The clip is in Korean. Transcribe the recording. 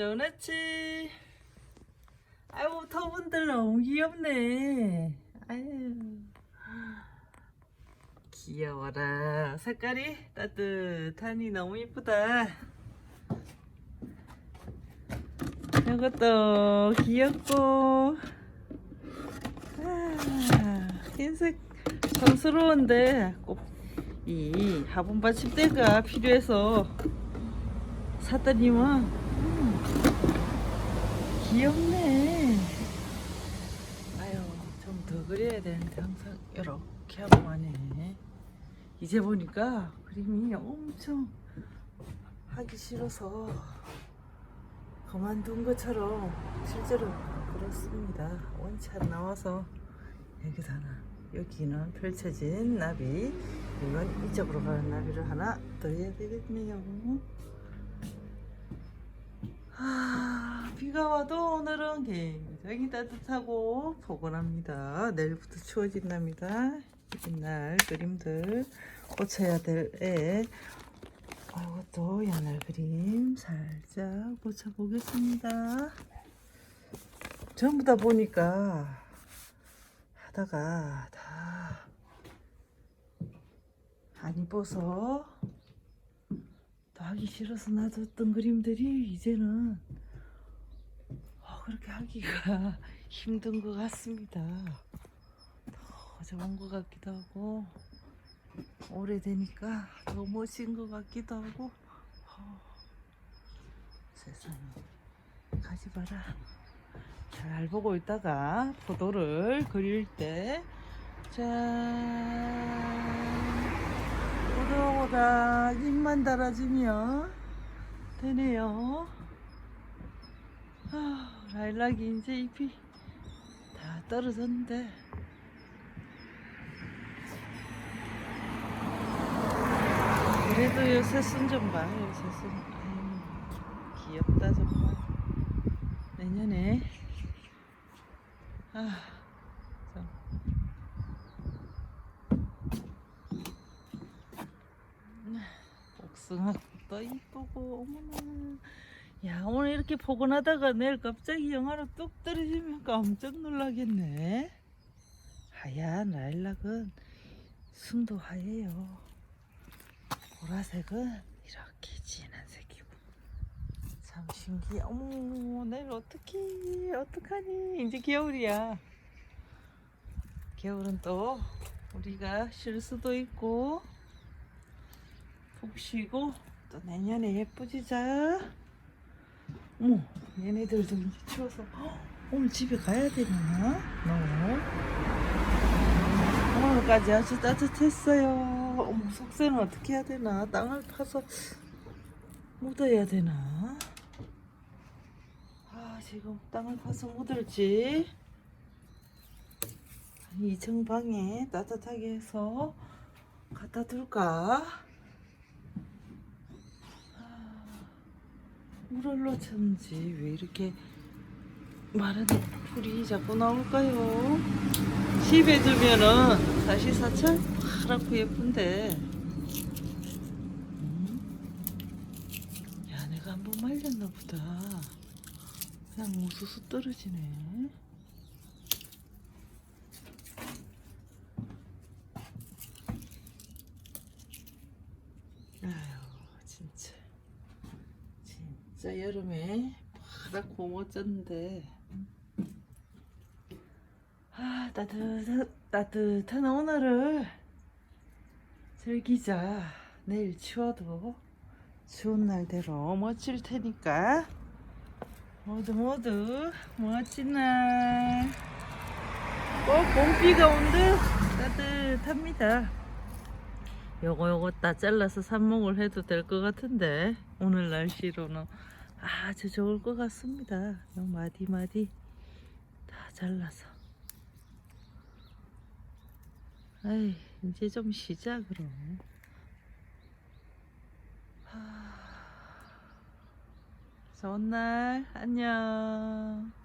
아침. 아이고 터분들 너무 귀엽네. 아유. 귀여워라. 색깔이 따뜻하니 너무 이쁘다. 이것도 귀엽고. 아, 흰색 촌스러운데 꼭이 화분 받침대가 필요해서 샀더니만 음, 귀엽네. 아유 좀 더 그려야 되는데 항상 이렇게 하고 하네. 이제 보니까 그림이 엄청 하기 싫어서 그만둔 것처럼 실제로 그렇습니다. 원치 안 나와서 여기서 하나 여기는 펼쳐진 나비 이건 이쪽으로 가는 나비를 하나 더 해야 되겠네요. 아, 비가 와도 오늘은 굉장히 따뜻하고 포근합니다. 내일부터 추워진답니다. 옛날 그림들 고쳐야 될 애. 이것도 옛날 그림 살짝 고쳐보겠습니다. 전부 다 보니까 하다가 다 안 이뻐서 또 하기 싫어서 놔뒀던 그림들이 이제는 어, 그렇게 하기가 힘든 것 같습니다. 더 좋은 것 같기도 하고 오래되니까 더 멋진 것 같기도 하고 어, 세상에 가지 마라. 잘 보고 있다가 포도를 그릴 때 짠. 보다 입만 달아주면 되네요. 아, 라일락이 이제 잎이 다 떨어졌는데 그래도 요 새 순 좀 봐, 요 새 순. 아유, 귀엽다 정말. 내년에 아, 참. 복숭아도 이쁘고 어머나 야 오늘 이렇게 포근하다가 내일 갑자기 영하로 뚝 떨어지면 깜짝 놀라겠네. 하얀 라일락은 순도 하얘요. 보라색은 이렇게 진한 색이고. 참 신기해. 어머 내일 어떡해. 어떡하니? 이제 겨울이야. 겨울은 또 우리가 쉴 수도 있고 푹 쉬고 또 내년에 예쁘지자. 어머, 얘네들도 이제 추워서 헉, 오늘 집에 가야 되나? 너 오늘까지 아주 따뜻했어요. 어머, 속세는 어떻게 해야 되나? 땅을 파서 묻어야 되나? 아, 지금 땅을 파서 묻을지. 2층 방에 따뜻하게 해서 갖다 둘까? 물을로 쳤는지. 왜 이렇게 마른 풀이 자꾸 나올까요? 집에 두면은 사시사철 파랗고 예쁜데. 음? 야 내가 한번 말렸나 보다. 그냥 우수수 떨어지네. 아유 진짜 진짜 여름에 파랗고 멋졌는데. 아 따뜻한 따뜻한 오늘을 즐기자. 내일 추워도 추운 날대로 멋질 테니까. 모두 모두 멋진 날꼭 봄비가 온듯 따뜻합니다. 요거 요거 다 잘라서 삽목을 해도 될 것 같은데 오늘 날씨로는 아주 좋을 것 같습니다. 요 마디 마디 다 잘라서. 아이 이제 좀 쉬자 그럼. 하... 좋은 날 안녕.